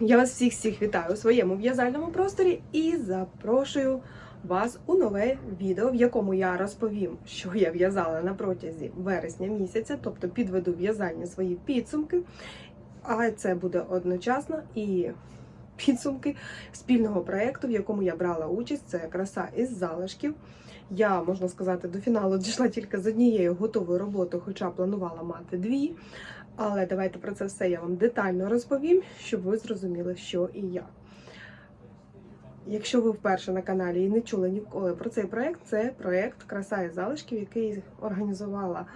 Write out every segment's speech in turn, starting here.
Я вас всіх всіх вітаю у своєму в'язальному просторі і запрошую вас у нове відео, в якому я розповім, що я в'язала на протязі вересня місяця, тобто підведу в'язання свої підсумки. А це буде одночасно і підсумки спільного проєкту, в якому я брала участь. Це краса із залишків. Я, можна сказати, до фіналу дійшла тільки з однією готовою роботою, хоча планувала мати дві. Але давайте про це все я вам детально розповім, щоб ви зрозуміли, що і як. Якщо ви вперше на каналі і не чули ніколи про цей проект, це проект Краса і залишків, який організувала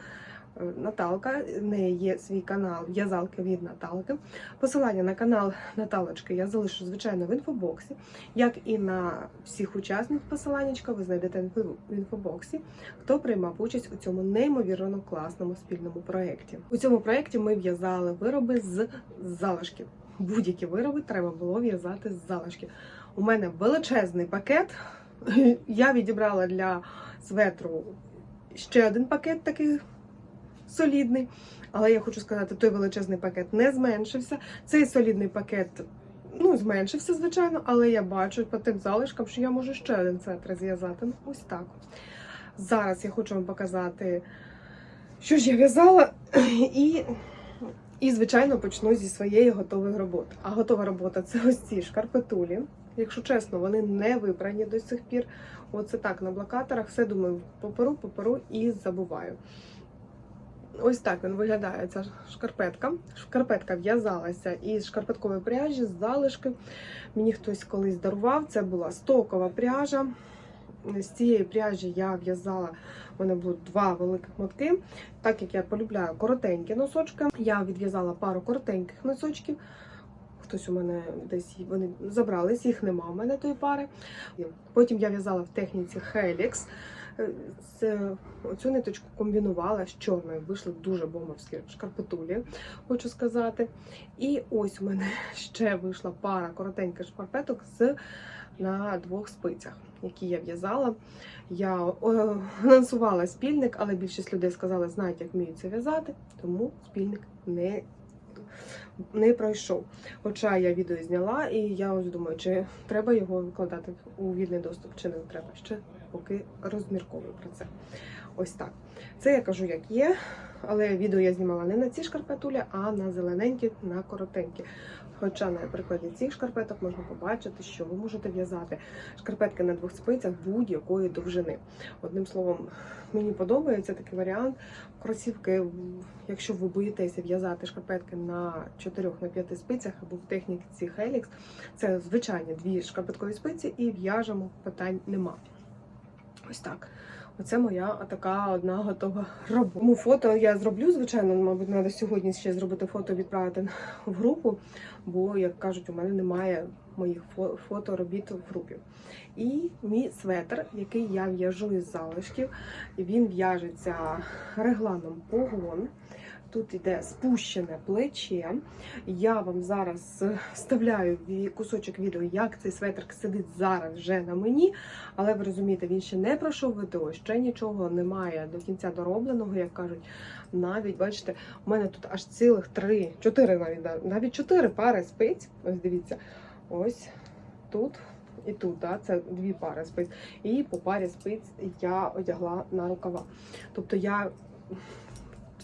Наталка. В неї є свій канал В'язалки від Наталки. Посилання на канал Наталочки я залишу, звичайно, в інфобоксі, як і на всіх учасників посиланнячка ви знайдете в інфобоксі, хто приймав участь у цьому неймовірно класному спільному проєкті. У цьому проєкті ми в'язали вироби з залишків. Будь-які вироби треба було в'язати з залишків. У мене величезний пакет. Я відібрала для светру ще один пакет такий солідний. Але я хочу сказати, той величезний пакет не зменшився. Цей солідний пакет ну, зменшився, звичайно, але я бачу по тим залишкам, що я можу ще один светр зв'язати. Ну, ось так. Зараз я хочу вам показати, що ж я в'язала, і, і, звичайно, почну зі своєї готової роботи. А готова робота це ось ці шкарпетулі. Якщо чесно, вони не випрані до сих пір. Оце так на блокаторах. Все думаю, поперу, поперу і забуваю. Ось так він виглядає ця шкарпетка. Шкарпетка в'язалася із шкарпеткової пряжі, з залишки. Мені хтось колись дарував. Це була стокова пряжа. З цієї пряжі я в'язала, у мене було два великих мотки. Так як я полюбляю коротенькі носочки, я відв'язала пару коротеньких носочків. Хтось у мене десь вони забрались, їх нема у мене тої пари. Потім я в'язала в техніці Helix. Це оцю ниточку комбінувала з чорною. Вийшли дуже бомбовські шкарпетулі, хочу сказати. І ось у мене ще вийшла пара коротеньких шкарпеток з на двох спицях, які я в'язала. Я о, анонсувала спільник, але більшість людей сказали, знають, як вміють це в'язати, тому спільник не не пройшов. Хоча я відео зняла, і я ось думаю, чи треба його викладати у вільний доступ, чи не треба. Ще поки розмірковую про це. Ось так. Це я кажу, як є, але відео я знімала не на ці шкарпетулі, а на зелененькі, на коротенькі. Хоча на прикладі цих шкарпеток можна побачити, що ви можете в'язати шкарпетки на двох спицях будь-якої довжини. Одним словом, мені подобається такий варіант. Кросівки, якщо ви боїтеся в'язати шкарпетки на 4 на 5 спицях або в техніці Helix, це звичайні дві шкарпеткові спиці і в'яжемо, питань нема. Ось так. Оце моя така одна готова робота. Тому фото я зроблю, звичайно, мабуть, треба сьогодні ще зробити фото, відправити в групу, бо, як кажуть, у мене немає моїх фото робіт в групі. І мій светр, який я в'яжу із залишків, він в'яжеться регланом погон. Тут йде спущене плече. Я вам зараз вставляю кусочок відео, як цей светр сидить зараз вже на мені. Але ви розумієте, він ще не пройшов ВТО, ще нічого немає до кінця доробленого, як кажуть. Навіть, бачите, у мене тут аж цілих три, чотири навіть навіть чотири пари спиць. Ось дивіться, ось тут. І тут, да, це дві пари спиць. І по парі спиць я одягла на рукава. Тобто я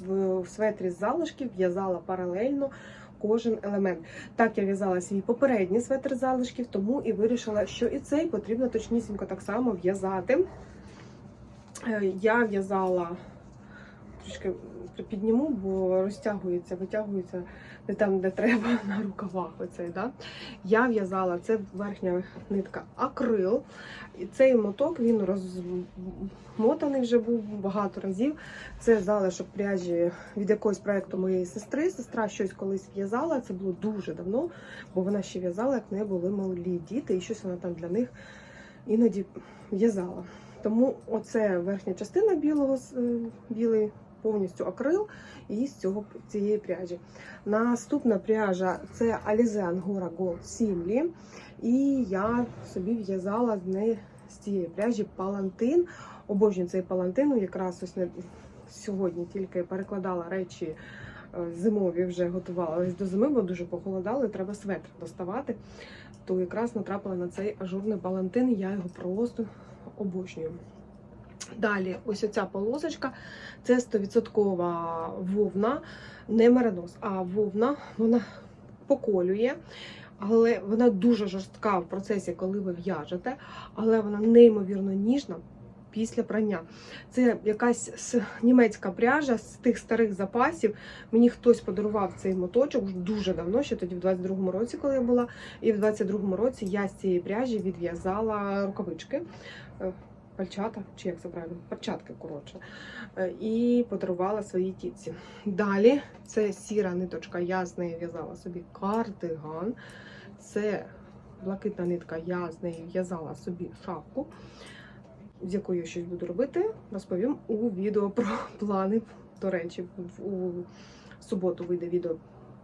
в светрі з залишків в'язала паралельно кожен елемент. Так я в'язала свій попередній светр залишків, тому і вирішила, що і цей потрібно точнісінько так само в'язати. Е, Я в'язала трішки підніму, бо розтягується, витягується не там, де треба, на рукавах. Оцей, да? Я в'язала це верхня нитка акрил. І цей моток він розмотаний вже був багато разів. Це залишок пряжі від якогось проєкту моєї сестри. Сестра щось колись в'язала. Це було дуже давно, бо вона ще в'язала, як не були малі діти, і щось вона там для них іноді в'язала. Тому оце верхня частина білого білий повністю акрил і з цього цієї пряжі. Наступна пряжа це Alize Angora Gold Simli. І я собі в'язала з неї з цієї пряжі палантин. Обожнюю цей палантин, якраз ось не сьогодні тільки перекладала речі е, зимові вже готувалась до зими, бо дуже похолодало, і треба светр доставати. То якраз натрапила на цей ажурний палантин, я його просто обожнюю. Далі, ось оця полосочка це 100% вовна, не меринос, а вовна, вона поколює, але вона дуже жорстка в процесі, коли ви в'яжете, але вона неймовірно ніжна після прання. Це якась німецька пряжа з тих старих запасів. Мені хтось подарував цей моточок дуже давно, ще тоді в 22-му році, коли я була. І в 22-му році я з цієї пряжі відв'язала рукавички. Пальчата, чи як це правильно? Перчатки, коротше. Е, І подарувала своїй тітці. Далі це сіра ниточка, я з нею в'язала собі кардиган. Це блакитна нитка, я з нею в'язала собі шапку, з якою я щось буду робити. Розповім у відео про плани. До речі, у суботу вийде відео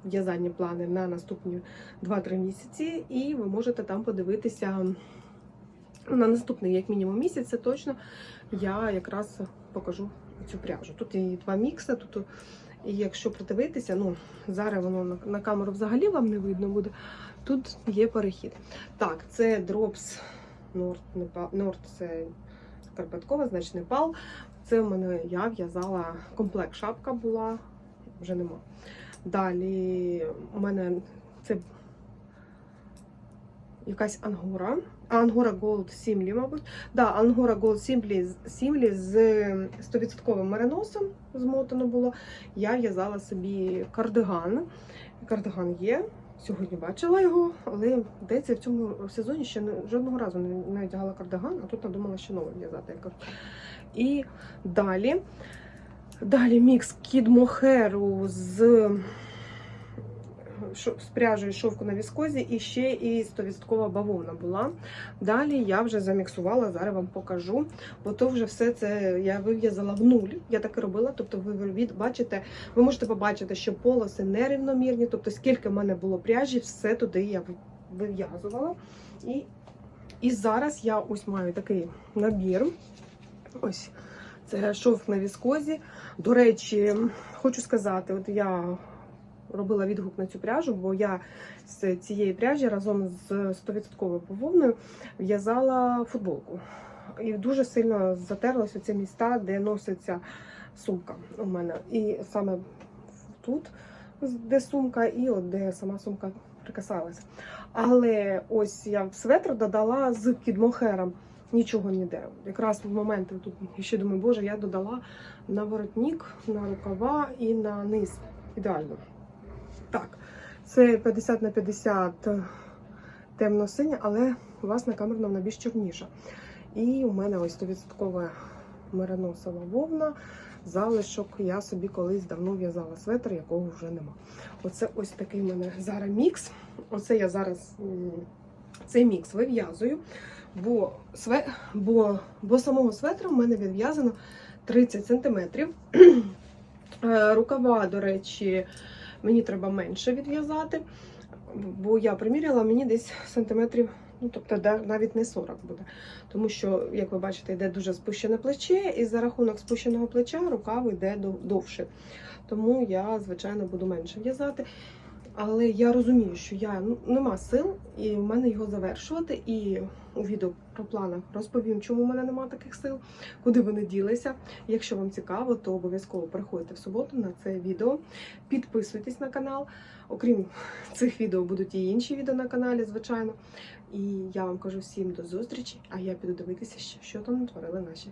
в'язання плани на наступні 2-3 місяці, і ви можете там подивитися на наступний, як мінімум, місяць, це точно я якраз покажу цю пряжу. Тут і два мікси, тут і якщо придивитися, ну зараз воно на, на камеру взагалі вам не видно буде. Тут є перехід. Так, це Drops Nord, Nord це Карпаткова, значить Непал. Це в мене я в'язала комплект. Шапка була, вже нема. Далі у мене це якась ангора. Ангора Gold Simli, мабуть. Да, Ангора Gold Simply, Simli з 100% мериносом змотано було. Я в'язала собі кардиган. Кардиган є. Сьогодні бачила його, але здається, в цьому сезоні ще жодного разу не, одягала кардиган, а тут надумала ще новий в'язати. І далі. Далі мікс Kid Mohair з, з пряжею шовку на віскозі і ще і 100% бавовна була. Далі я вже заміксувала, зараз вам покажу. Бо то вже все це я вив'язала в нуль. Я так і робила. Тобто, ви бачите, ви можете побачити, що полоси нерівномірні. Тобто, скільки в мене було пряжі, все туди я вив'язувала. І, і зараз я ось маю такий набір. Ось це шовк на віскозі. До речі, хочу сказати, от я робила відгук на цю пряжу, бо я з цієї пряжі разом з 100% бавовною в'язала футболку. І дуже сильно затерлося ці міста, де носиться сумка у мене. І саме тут, де сумка, і от де сама сумка прикасалася. Але ось я в светр додала з кідмохером. Нічого ніде. Якраз в момент тут ще думаю, боже, я додала на воротник, на рукава і на низ. Ідеально. Так, це 50 на 50 темно-синя, але у вас на камеру вона більш чорніша. І у мене ось 100% мериносова вовна. Залишок я собі колись давно в'язала светр, якого вже нема. Оце ось такий в мене зараз мікс. Оце я зараз цей мікс вив'язую, бо, све... бо, бо самого светра в мене відв'язано 30 см. Рукава, до речі, мені треба менше відв'язати, бо я приміряла мені десь сантиметрів, ну тобто навіть не 40 буде. Тому що, як ви бачите, йде дуже спущене плече, і за рахунок спущеного плеча рукав йде довше. Тому я, звичайно, буду менше в'язати. Але я розумію, що я ну, нема сил, і в мене його завершувати. І у відео про планах розповім, чому в мене нема таких сил, куди вони ділися. Якщо вам цікаво, то обов'язково приходьте в суботу на це відео. Підписуйтесь на канал. Окрім цих відео, будуть і інші відео на каналі, звичайно. І я вам кажу всім до зустрічі, а я піду дивитися, що, там натворили наші.